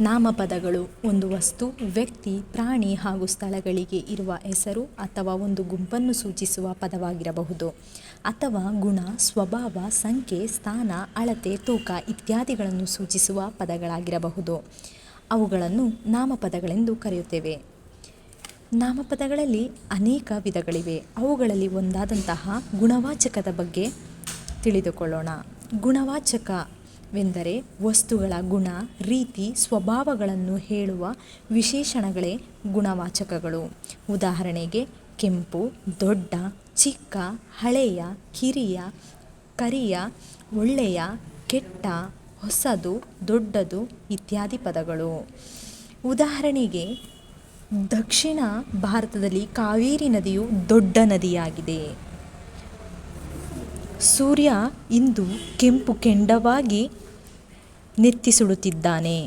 ನಾಮಪದಗಳು ಒಂದು ವಸ್ತು, ವ್ಯಕ್ತಿ, ಪ್ರಾಣಿ ಹಾಗೂ ಸ್ಥಳಗಳಿಗೆ ಇರುವ ಹೆಸರು ಅಥವಾ ಒಂದು ಗುಂಪನ್ನು ಸೂಚಿಸುವ ಪದವಾಗಿರಬಹುದು. ಅಥವಾ ಗುಣ, ಸ್ವಭಾವ, ಸಂಖ್ಯೆ, ಸ್ಥಾನ, ಅಳತೆ, ತೂಕ ಇತ್ಯಾದಿಗಳನ್ನು ಸೂಚಿಸುವ ಪದಗಳಾಗಿರಬಹುದು. ಅವುಗಳನ್ನು ನಾಮಪದಗಳೆಂದು ಕರೆಯುತ್ತೇವೆ. ನಾಮಪದಗಳಲ್ಲಿ ಅನೇಕ ವಿಧಗಳಿವೆ. ಅವುಗಳಲ್ಲಿ ಒಂದಾದಂತಹ ಗುಣವಾಚಕದ ಬಗ್ಗೆ ತಿಳಿದುಕೊಳ್ಳೋಣ. ಗುಣವಾಚಕವೆಂದರೆ ವಸ್ತುಗಳ ಗುಣ, ರೀತಿ, ಸ್ವಭಾವಗಳನ್ನು ಹೇಳುವ ವಿಶೇಷಣಗಳೇ ಗುಣವಾಚಕಗಳು. ಉದಾಹರಣೆಗೆ ಕೆಂಪು, ದೊಡ್ಡ, ಚಿಕ್ಕ, ಹಳೆಯ, ಕಿರಿಯ, ಕರಿಯ, ಒಳ್ಳೆಯ, ಕೆಟ್ಟ, ಹೊಸದು, ದೊಡ್ಡದು ಇತ್ಯಾದಿ ಪದಗಳು. ಉದಾಹರಣೆಗೆ ದಕ್ಷಿಣ ಭಾರತದಲ್ಲಿ ಕಾವೇರಿ ನದಿಯು ದೊಡ್ಡ ನದಿಯಾಗಿದೆ. ಸೂರ್ಯ ಇಂದು ಕೆಂಪು ಕೆಂಡವಾಗಿ ನೆತ್ತಿ ಸುಡುತ್ತಿದ್ದಾನೆ